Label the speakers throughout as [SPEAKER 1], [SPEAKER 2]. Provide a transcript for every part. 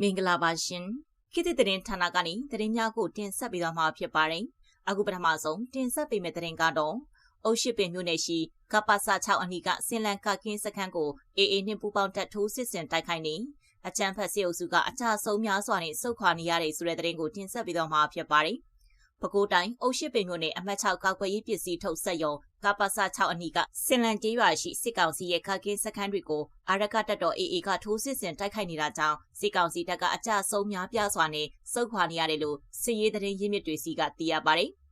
[SPEAKER 1] မင်္ဂလာပါရှင်ခေတ်သစ်သတင်းဌာနကနေသတင်းများကိုတင်ဆက်ပေးသွားမှာဖြစ်ပါတယ်အခုပထမဆုံးတင်ဆက်ပေးမယ့်သတင်းကတော့အုတ်ရှိပင်မြို့နယ်ရှိကပ္ပစ6အနီးကစင်လန်ကကင်းစခန်းကိုအေအေနှင့်ပူးပေါင်းတပ်ထိုးစစ်ဆင်တိုက်ခိုက်နေအချမ်းဖက်စစ်အုပ်စုကအကြဆုံးများစွာနဲ့စုခွာနေရတဲ့ဆိုတဲ့သတင်းကိုတင်ဆက်ပေးသွားမှာဖြစ်ပါတယ် ပဲခူးတိုင်းအုတ်ရှိပင်မြို့နယ်အမှတ်6ကောက်ွယ်ရေးပစ္စည်းထုတ်ဆက်ရုံကပ္ပစ6အနီးကစင်လန်ကျေးရွာရှိစစ်ကောင်စီရဲ့ခကင်းစခန်းတွေကိုအာရကတပ်တော် AA ကထိုးစစ်ဆင်တိုက်ခိုက်နေတာကြောင့်စစ်ကောင်စီတပ်ကအကြဆုံးများပြားစွာနဲ့စုခွာနေရတယ်လို့စစ်ရေးသတင်းရင်းမြစ်တွေစီကသိရပါတယ်။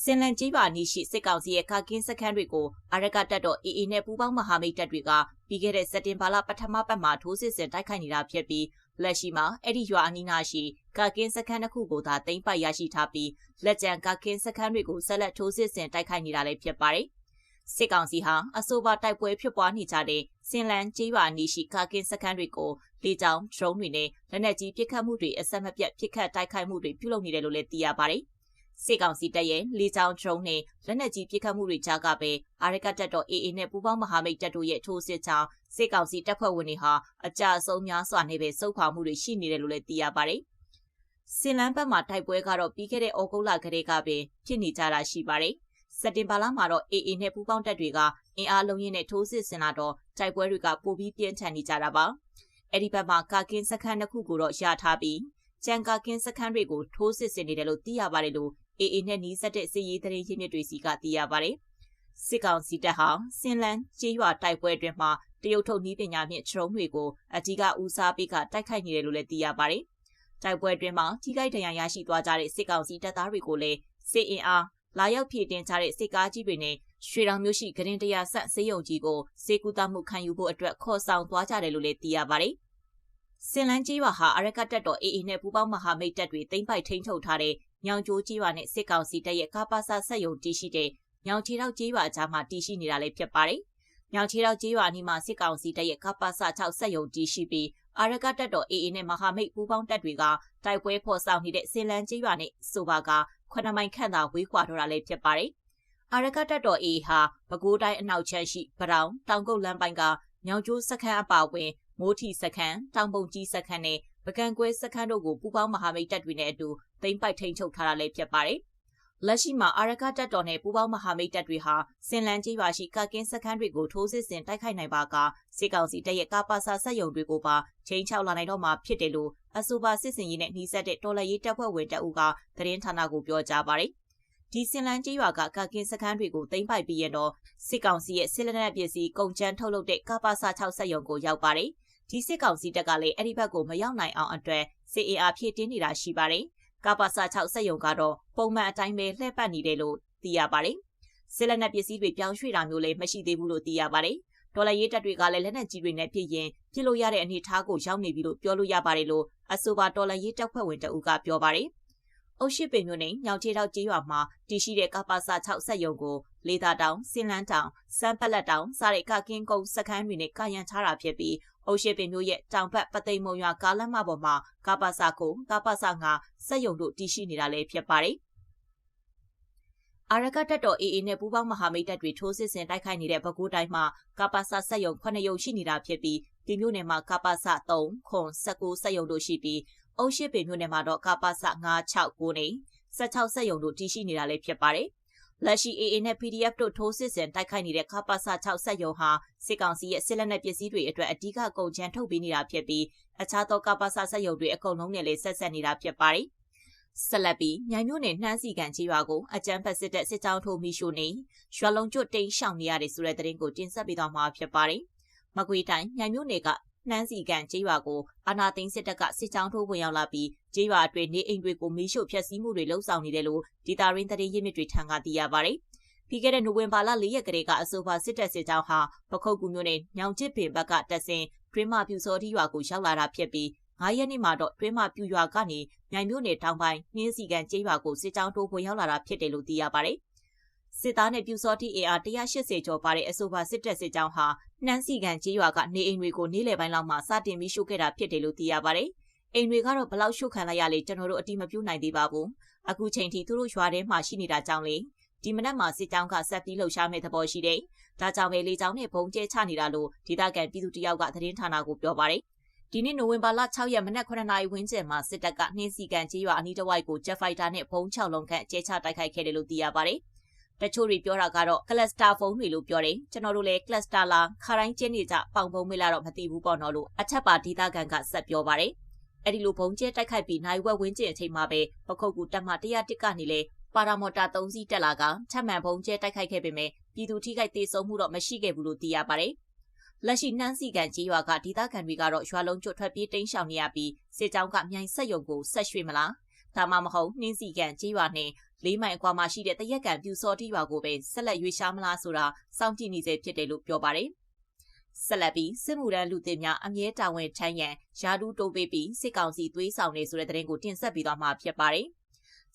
[SPEAKER 1] စင်လန်ကြီးပါနီရှိစစ်ကောင်စီရဲ့ခကင်းစခန်းတွေကိုအာရကတပ်တော် AA နဲ့ပူးပေါင်းမဟာမိတ်တပ်တွေကပြီးခဲ့တဲ့စက်တင်ဘာလပထမပတ်မှာထိုးစစ်ဆင်တိုက်ခိုက်နေတာဖြစ်ပြီးလက်ရှိမှာအဲ့ဒီရွာအနီးနားရှိ ကာကင်းစခန်းတစ်ခုကိုသာတင်ပိုက်ရရှိထားပြီးလက်ကျန်ကာကင်းစခန်းတွေကိုဆက်လက်ထိုးစစ်ဆင်တိုက်ခိုက်နေတာလည်းဖြစ်ပါတယ်။စစ်ကောင်စီဟာအဆိုပါတိုက်ပွဲဖြစ်ပွားနေကြတဲ့စင်လန်ကျေးရွာနီးရှိကာကင်းစခန်းတွေကိုလေကြောင်းဒရုန်းတွေနဲ့လက်နက်ကြီးပစ်ခတ်မှုတွေအဆက်မပြတ်ပစ်ခတ်တိုက်ခိုက်မှုတွေပြုလုပ်နေတယ်လို့လည်းသိရပါတယ်။စစ်ကောင်စီတပ်ရဲ့လေကြောင်းဒရုန်းနဲ့လက်နက်ကြီးပစ်ခတ်မှုတွေကြားကပဲအာရကတပ်တော် AA နဲ့ပူးပေါင်းမဟာမိတ်တပ်တို့ရဲ့ထိုးစစ်ကြောင့်စစ်ကောင်စီတပ်ဖွဲ့ဝင်တွေဟာအကြအဆုံးများစွာနဲ့ပဲစုခွာမှုတွေရှိနေတယ်လို့လည်းသိရပါတယ်။ စင်လန်းဘက်မှာတိုက်ပွဲကတော့ပြီးခဲ့တဲ့ဩဂုတ်လကတည်းကပဲဖြစ်နေကြတာရှိပါတယ်။စက်တင်ဘာလမှာတော့ AA နဲ့ပူးပေါင်းတပ်တွေကအင်အားလုံးရင်းနဲ့ထိုးစစ်ဆင်လာတော့တိုက်ပွဲတွေကပိုပြီးပြင်းထန်နေကြတာပါ။အဲ့ဒီဘက်မှာကာကင်းစခန်းတစ်ခုကိုတော့ရထားပြီးကြံကာကင်းစခန်းတွေကိုထိုးစစ်ဆင်နေတယ်လို့သိရပါတယ်လို့ AA နဲ့နီးစပ်တဲ့စစ်ရေးသတင်းရင်းမြစ်တွေစီကသိရပါတယ်။စစ်ကောင်စီတပ်ဟာစင်လန်ကျေးရွာတိုက်ပွဲအတွင်းမှာတရုတ်ထုတ်နည်းပညာဖြင့်ခြုံတွေကိုအဓိကဦးစားပေးကတိုက်ခိုက်နေတယ်လို့လည်းသိရပါတယ်။ တိုက်ပွဲအတွင်းမှာထိခိုက်ဒဏ်ရာရရှိသွားကြတဲ့စစ်ကောင်စီတပ်သားတွေကိုလည်းစစ်အင်အားလာရောက်ဖြည့်တင်ကြတဲ့စစ်ကားကြီးတွေနဲ့ရွှေတောင်မြို့ရှိဂရင်တရာဆက်စေးရုံကြီးကိုစေကူတာမှုခံယူဖို့အတွက်ခေါ်ဆောင်သွားကြတယ်လို့လည်းသိရပါတယ်။စင်လန်းကြီးရွာဟာအရကတက်တော် AA နဲ့ပူးပေါင်းမဟာမိတ်တပ်တွေတင်ပိုက်ထိန်းချုပ်ထားတဲ့ညောင်ကျိုးကြီးရွာနဲ့စစ်ကောင်စီတပ်ရဲ့ကာပါစာဆက်ယုံတည်ရှိတဲ့ညောင်ချီတော့ကြီးရွာအကြားမှာတည်ရှိနေတာလည်းဖြစ်ပါတယ်။ညောင်ချီတော့ကြီးရွာနီးမှာစစ်ကောင်စီတပ်ရဲ့ကာပါစာ6ဆက်ယုံတည်ရှိပြီး အာရကတပ်တော် AA နဲ့မဟာမိတ်ပူးပေါင်းတပ်တွေကတိုက်ပွဲဖော်ဆောင်နေတဲ့စင်လန်းကြီးရွာနဲ့ဆိုပါကခွနမိုင်ခန့်သာဝေးခွာတော့တာလည်းဖြစ်ပါတယ်။အာရကတပ်တော် AA ဟာပဲခူးတိုင်းအနောက်ချမ်းရှိပတောင်တောင်ကုတ်လမ်းပိုင်းကညောင်ကျိုးစခန်းအပါအဝင်မိုးထီစခန်းတောင်ပုံကြီးစခန်းနဲ့ပကံကွဲစခန်းတို့ကိုပူးပေါင်းမဟာမိတ်တပ်တွေနဲ့အတူသိမ်းပိုက်ထိန်းချုပ်ထားတာလည်းဖြစ်ပါတယ်။ လက်ရှိမှာအာရကတပ်တော်နဲ့ပူးပေါင်းမဟာမိတ်တပ်တွေဟာစင်လန်ကြီးရွာရှိကကင်းစခန်းတွေကိုထိုးစစ်ဆင်တိုက်ခိုက်နိုင်ပါကစစ်ကောင်စီတပ်ရဲ့ကာပါစာဆက်ယုံတွေကိုပါချိန်ချောက်လာနိုင်တော့မှာဖြစ်တယ်လို့အဆိုပါစစ်စင်ရေးနဲ့နှီးစပ်တဲ့တော်လှန်ရေးတပ်ဖွဲ့ဝင်တပ်ဦးကသတင်းဌာနကိုပြောကြားပါတယ်။ဒီစင်လန်ကြီးရွာကကကင်းစခန်းတွေကိုသိမ်းပိုက်ပြီးရင်တော့စစ်ကောင်စီရဲ့စစ်လက်နက်ပစ္စည်းကုန်ကျန်းထုတ်လုပ်တဲ့ကပါစာ6ဆက်ယုံကိုရောက်ပါတယ်။ဒီစစ်ကောင်စီတပ်ကလည်းအဲ့ဒီဘက်ကိုမရောက်နိုင်အောင်အတွက်စစ်အင်အားဖြည့်တင်းနေတာရှိပါတယ်။ ကပါစာ6စက်ယုံကတော့ပုံမှန်အတိုင်းပဲလှည့်ပတ်နေတယ်လို့သိရပါတယ်။စစ်လက်နက်ပစ္စည်းတွေပြောင်းရွှေ့တာမျိုးလည်းမရှိသေးဘူးလို့သိရပါတယ်။ဒေါ်လာရေးတပ်တွေကလည်းလက်နက်ကြီးတွေနဲ့ဖြစ်ရင်ပြစ်လို့ရတဲ့အနေအထားကိုရောက်နေပြီလို့ပြောလို့ရပါတယ်လို့အဆိုပါဒေါ်လာရေးတပ်ဖွဲ့ဝင်တအုပ်ကပြောပါတယ်။အုတ်ရှိပင်မြို့နယ်ညောင်ချေတောက်ကျေးရွာမှာတည်ရှိတဲ့ကပါစာ6ဆက်ယုံကို လေသာတောင်၊စင်လန်းတောင်၊စမ်းပလက်တောင်စတဲ့ကကင်းကုန်းစခန်းတွေနဲ့ကာယံချတာဖြစ်ပြီးအုတ်ရှိပင်မျိုးရဲ့တောင်ဘက်ပသိမ်မုံရွာကားလမ်းမပေါ်မှာကပါစာကိုကပါစာငါစက်ယုံတို့တည်ရှိနေတာလည်းဖြစ်ပါတယ်။အာရကတပ်တော် AA နဲ့ပူးပေါင်းမဟာမိတ်တပ်တွေထိုးစစ်ဆင်တိုက်ခိုက်နေတဲ့ပဲခူးတိုင်းမှာကပါစာစက်ယုံ9ရုံရှိနေတာဖြစ်ပြီးဒီမြို့နယ်မှာကပါစာ3ခွန်19စက်ယုံတို့ရှိပြီးအုတ်ရှိပင်မြို့နယ်မှာတော့ကပါစာ9 6 9နဲ့16စက်ယုံတို့တည်ရှိနေတာလည်းဖြစ်ပါတယ်။ လက်ရှိ AA နဲ့ PDF တို့ထိုးစစ်ဆင်တိုက်ခိုက်နေတဲ့ခပါစာ6ဆက်ယုံဟာစစ်ကောင်စီရဲ့စစ်လက်နက်ပစ္စည်းတွေအတွက်အဓိကကုန်ချမ်းထုတ်ပေးနေတာဖြစ်ပြီးအခြားသောကပါစာဆက်ယုံတွေအကုန်လုံးနဲ့လည်းဆက်ဆက်နေတာဖြစ်ပါတယ်။ဆက်လက်ပြီးမြိုင်မြို့နယ်နှမ်းစီကန်ကြီးရွာကိုအကြမ်းဖက်စစ်တပ်စစ်ကြောင်းထိုးမိရှို့နေရွာလုံးကျွတ်တိန်ရှောင်နေရတဲ့ဆိုတဲ့သတင်းကိုတင်ဆက်ပေးသွားမှာဖြစ်ပါတယ်။မကွေတိုင်းမြိုင်မြို့နယ်က နှမ်းစီကန်ကြီးရွာကိုအာနာသိန်းစစ်တပ်ကစစ်ကြောင်းထိုးဝင်ရောက်လာပြီးကြီးရွာအတွင်းနေအိမ်တွေကိုမိရှို့ဖျက်ဆီးမှုတွေလှုံ့ဆော်နေတယ်လို့ဒေတာရင်းသတင်းရင်းမြစ်တွေထံကသိရပါတယ်။ပြီးခဲ့တဲ့နိုဝင်ဘာလ၄ရက်ကလေးကအဆိုပါစစ်တပ်စစ်ကြောင်းဟာပခုတ်ကူမြို့နယ်ညောင်ချစ်ပင်ဘက်ကတက်ဆင်တွင်းမပြူစောတိရွာကိုရောက်လာတာဖြစ်ပြီး9ရက်နေ့မှာတော့တွင်းမပြူရွာကနေမြိုင်မြို့နယ်တောင်ပိုင်းနှင်းစီကန်ကျေးရွာကိုစစ်ကြောင်းတိုးဝင်ရောက်လာတာဖြစ်တယ်လို့သိရပါတယ်။ စစ်သားနဲ့ပြူစောတိ AR 180ကျော်ပါတဲ့အဆိုပါစစ်တပ်စစ်ကြောင်းဟာနှမ်းစီကန်ကျေးရွာကနေအိမ်တွေကိုနေ့လယ်ပိုင်းလောက်မှာစတင်ပြီးရှို့ခဲ့တာဖြစ်တယ်လို့သိရပါတယ်။အိမ်တွေကတော့ဘလောက်ရှို့ခံလိုက်ရလဲကျွန်တော်တို့အတိမပြုနိုင်သေးပါဘူး။အခုချိန်ထိသူတို့ရွာထဲမှာရှိနေတာကြောင့်လေဒီမနက်မှာစစ်ကြောင်းကဆက်ပြီးလှုပ်ရှားမဲ့သဘောရှိတယ်။ဒါကြောင့်ပဲလေကြောင်းနဲ့ဘုံကျဲချနေတာလို့ဒေသခံပြည်သူတယောက်ကသတင်းဌာနကိုပြောပါတယ်။ဒဒီနေ့နိုဝင်ဘာလ6ရက်မနက်9:00နာရီဝန်းကျင်မှာစစ်တပ်ကနှင်းစီကန်ကြေးရွာအနီးတစ်ဝိုက်ကိုဂျက်ဖိုက်တာနဲ့ဘုံ6လုံးခန့်အကျဲချတိုက်ခိုက်ခဲ့တယ်လို့သိရပါတယ်။ တချို့တွေပြောတာကတော့ကလစတာဖုန်းတွေလို့ပြောတယ်။ကျွန်တော်တို့လည်းကလစတာလားခါတိုင်းကျင်းနေကြပေါင်ဖုံးမေးလာတော့မသိဘူးပေါ့နော်လို့အထက်ပါဒေသခံကဆက်ပြောပါတယ်။အဲ့ဒီလိုဘုံကျဲတိုက်ခိုက်ပြီးနိုင်ဝက်ဝင်းကျင်အချိန်မှာပဲပခုတ်ကူတက်မှ101ကနေလေပါရာမော်တာ3စီးတက်လာကထပ်မံဘုံကျဲတိုက်ခိုက်ခဲ့ပေမဲ့ပြည်သူထိခိုက်ဒေဆုံးမှုတော့မရှိခဲ့ဘူးလို့သိရပါတယ်။လက်ရှိနှမ်းစီကန်ကြီးရွာကဒေသခံတွေကတော့ရွာလုံးကျွတ်ထွက်ပြေးတိမ်းရှောင်နေရပြီးစစ်ကြောင်းကမြိုင်ဆက်ယုံကိုဆက်ရွှေ့မလား ဒါမှမဟုတ်နှင်းစီကန်ကြီးရွာနဲ့လေးမိုင်အကွာမှာရှိတဲ့တရက်ကန်ပြူစောတိရွာကိုပဲဆက်လက်ရွေးရှားမလားဆိုတာစောင့်ကြည့်နေစေဖြစ်တယ်လို့ပြောပါတယ်ဆက်လက်ပြီးစစ်မှုရန်လူသစ်များအမြဲတာဝန်ထမ်းရန်ယာဒူးတိုးပေးပြီးစစ်ကောင်စီသွေးဆောင်နေဆိုတဲ့သတင်းကိုတင်ဆက်ပြီးသွားမှာဖြစ်ပါတယ်။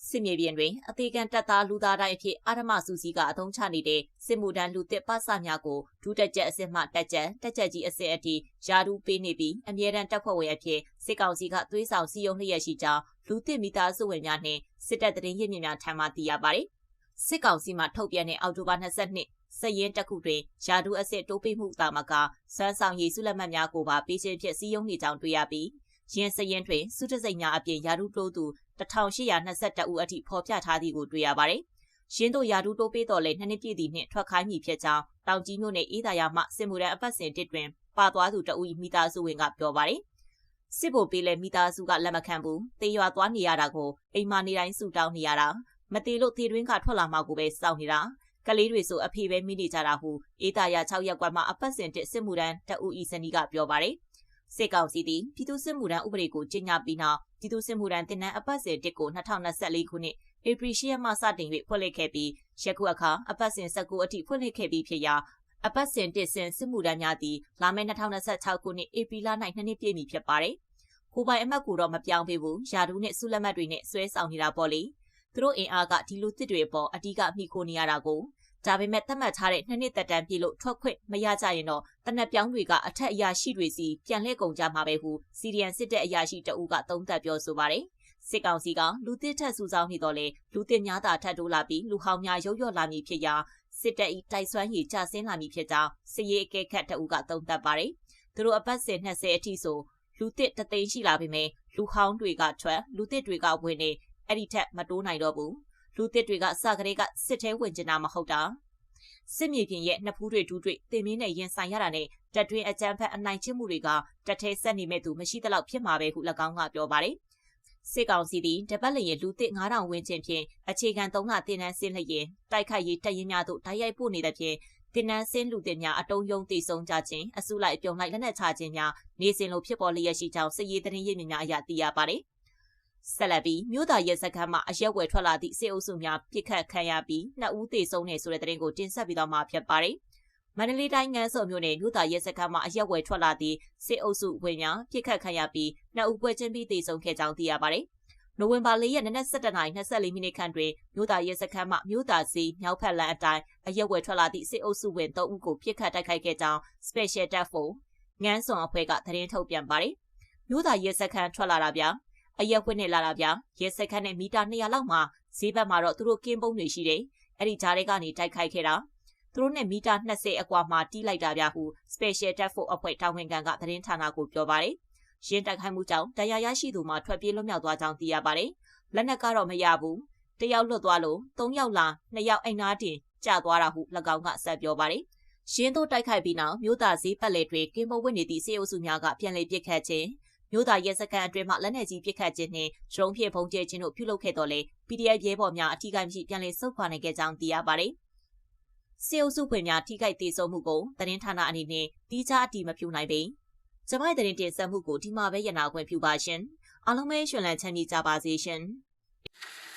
[SPEAKER 1] စစ်မြေပြင်တွင်အသေးခံတပ်သားလူသားတိုင်းအဖြစ်အာရမစုစည်းကအထုံးချနေတဲ့စစ်မှုထမ်းလူသစ်ပစများကိုဒုတက်ချက်အစစ်မှတက်ချက်တက်ချက်ကြီးအစစ်အထိယာဒူးပေးနေပြီးအမြဲတမ်းတပ်ဖွဲ့ဝင်အဖြစ်စစ်ကောင်စီကသွေးဆောင်စီယုံလျက်ရှိကြောင်းလူသစ်မိသားစုဝင်များနှင့်စစ်တပ်တရင်ရစ်မြစ်များထံမှသိရပါတယ်။စစ်ကောင်စီမှထုတ်ပြန်တဲ့အောက်တိုဘာ22စရင်တက်ခုတွင်ယာဒူးအစစ်တိုးပေးမှုတာမကစွမ်းဆောင်ရည်စုလက်မှတ်များကိုပါပေးခြင်းဖြင့်စီယုံနေကြောင်းတွေ့ရပြီးရင်းစရင်တွင်စုတစိတ်များအပြင်ယာဒူးတိုးသူ 1822ဦးအထိဖော်ပြထားသည်ကိုတွေ့ရပါတယ်။ရင်းတို့ယာဒူးတိုးပေးတော်လဲနှစ်နှစ်ပြည့်သည့်နှင့်ထွက်ခိုင်းမည်ဖြစ်ကြောင်းတောင်ကြီးမြို့နယ်အေးသာယာမှစစ်မှုရန်အပတ်စဉ်တစ်တွင်ပါသွားသူတအူမိသားစုဝင်ကပြောပါတယ်။စစ်ဘိုပေးလဲမိသားစုကလက်မခံဘူး။တေးရွာသွားနေရတာကိုအိမ်မနေတိုင်းဆူတောင်းနေရတာ။မတေလို့တေတွင်းကထွက်လာမှကိုပဲစောင့်နေတာ။ကလေးတွေဆိုအဖေပဲမိနေကြတာဟုအေးသာယာ6ရက်ကွက်မှာအပတ်စဉ်တစ်စစ်မှုရန်တအူဤစနီကပြောပါတယ်။စစ်ကောင်စီသည်ပြည်သူ့စစ်မှုထမ်းဥပဒေကိုကြေညာပြီးနောက် ပြည်သူ့စစ်မှုထမ်းတင်နန်းအပတ်စဉ်တစ်ကို2024ခုနှစ်ဧပြီ10ရက်မှစတင်၍ဖွင့်လှစ်ခဲ့ပြီးယခုအခါအပတ်စဉ်19အထိဖွင့်လှစ်ခဲ့ပြီးဖြစ်ရာအပတ်စဉ်တစ်ဆင်စစ်မှုထမ်းများသည်လာမယ့်2026ခုနှစ်ဧပြီလ၌နှစ်နှစ်ပြည့်မီဖြစ်ပါတယ်။ကိုပိုင်အမတ်ကိုတော့မပြောင်းပေးဘူး။ယာဒူးနဲ့ဆုလက်မှတ်တွေနဲ့ဆွဲဆောင်နေတာပေါ့လေ။သူတို့အင်အားကဒီလိုတစ်တွေအပေါ်အဓိကမိခိုနေရတာကို ဒါပေမဲ့သတ်မှတ်ထားတဲ့နှစ်နှစ်သက်တမ်းပြည့်လို့ထွက်ခွင့်မရကြရင်တော့တနက်ပြောင်းတွေကအထက်အရာရှိတွေစီပြန်လှည့်ကုန်ကြမှာပဲဟုစီရီယန်စစ်တဲ့အရာရှိတအူးကသုံးသပ်ပြောဆိုပါတယ်စစ်ကောင်စီကလူသစ်ထက်စုဆောင်နေတော့လေလူသစ်များသာထပ်တိုးလာပြီးလူဟောင်းများရုပ်ရော့လာမည်ဖြစ်ရာစစ်တပ်၏တိုက်စွမ်းရည်ကျဆင်းလာမည်ဖြစ်ကြောင်းစစ်ရေးအကဲခတ်တအူးကသုံးသပ်ပါတယ်သူတို့အပတ်စဉ်20အထိဆိုလူသစ်တသိန်းရှိလာပြီမယ်လူဟောင်းတွေကထွက်လူသစ်တွေကဝင်နေအဲ့ဒီထက်မတိုးနိုင်တော့ဘူး လူသစ်တွေကစကလေးကစစ်ထဲဝင်ကျင်တာမဟုတ်တာစစ်မြေပြင်ရဲ့နှစ်ဖူးတွေဒူးတွေတင်မင်းနဲ့ရင်ဆိုင်ရတာနဲ့တက်တွင်းအကြမ်းဖက်အနိုင်ကျင့်မှုတွေကတက်ထဲဆက်နေမဲ့သူမရှိသလောက်ဖြစ်မှာပဲဟု၎င်းကပြောပါတယ်စစ်ကောင်စီသည်တပတ်လျင်လူသစ်9000ဝန်းကျင်ဖြင့်အခြေခံ3လတင်နန်းဆင်းလျင်တိုက်ခိုက်ရေးတပ်ရင်းများသို့တိုက်ရိုက်ပို့နေတဲ့ဖြင့်တင်နန်းဆင်းလူသစ်များအတုံးယုံတည်ဆုံကြခြင်းအစုလိုက်ပြုံလိုက်လက်နက်ချခြင်းများနေစဉ်လိုဖြစ်ပေါ်လျက်ရှိကြောင်းစစ်ရေးသတင်းရင်းမြစ်များအရသိရပါတယ်။ ဆက်လက်ပြီးမြို့သားရဲစခန်းမှာအရက်ဝယ်ထွက်လာသည့်စစ်အုပ်စုများပြစ်ခတ်ခံရပြီးနှစ်ဦးသေဆုံးနေဆိုတဲ့သတင်းကိုတင်ဆက်ပြီးတော့မှဖြစ်ပါတယ်။မန္တလေးတိုင်းငန်းစုံမြို့နယ်မြို့သားရဲစခန်းမှာအရက်ဝယ်ထွက်လာသည့်စစ်အုပ်စုဝင်များပြစ်ခတ်ခံရပြီးနှစ်ဦးပွဲချင်းပြီးသေဆုံးခဲ့ကြောင်းသိရပါတယ်။နိုဝင်ဘာ၄ရက်နေ့နက်7:24မိနစ်ခန့်တွင်မြို့သားရဲစခန်းမှမြို့သားစီမြောက်ဖက်လမ်းအတိုင်းအရက်ဝယ်ထွက်လာသည့်စစ်အုပ်စုဝင်၃ဦးကိုပြစ်ခတ်တိုက်ခိုက်ခဲ့ကြောင်း Special Task Force ငန်းစုံအဖွဲ့ကသတင်းထုတ်ပြန်ပါတယ်။မြို့သားရဲစခန်းထွက်လာတာဗျာ အရက်ခွင့်နဲ့လာတာဗျာရဲစက်ခန်းနဲ့မီတာ200လောက်မှာဈေးဘက်မှာတော့သူတို့ကင်းပုံးတွေရှိတယ်အဲ့ဒီကြားထဲကနေတိုက်ခိုက်ခဲ့တာသူတို့နဲ့မီတာ20အကွာမှာတီးလိုက်တာဗျာဟု Special Task Force အဖွဲ့တာဝန်ခံကသတင်းဌာနကိုပြောပါတယ်ရင်းတိုက်ခိုက်မှုကြောင့်တရားရရှိသူမှထွက်ပြေးလွတ်မြောက်သွားကြောင်းသိရပါတယ်လက်နက်ကတော့မရဘူးတယောက်လွတ်သွားလို့၃ယောက်လာ၂ယောက်အိမ်နာတင်ကျသွားတာဟု၎င်းကဆက်ပြောပါတယ်ရင်းတို့တိုက်ခိုက်ပြီးနောက်မြို့သားဈေးပတ်လေတွေကင်းပုံဝင့်နေသည့်စေအုပ်စုများကပြန်လည်ပစ်ခတ်ခြင်း မြို့သားရဲစခန်းအတွင်းမှလက်နက်ကြီးပစ်ခတ်ခြင်းနှင့်ဒရုန်းဖြင့်ပုံကျဲခြင်းတို့ပြုလုပ်ခဲ့တော်လဲ PDF ရဲဘော်များအထူးကိမရှိပြန်လည်ဆုတ်ခွာနိုင်ခဲ့ကြောင်းသိရပါတယ်။စေအုပ်စုဖွင့်များထိခိုက်ဒေဆုံးမှုကိုသတင်းဌာနအနေနဲ့တိကျအတည်မပြုနိုင်ပေ။ကျမရဲ့သတင်းတင်ဆက်မှုကိုဒီမှာပဲရနာခွင့်ပြုပါရှင်။အားလုံးပဲရှင်လန်းချမ်းမြေ့ကြပါစေရှင်။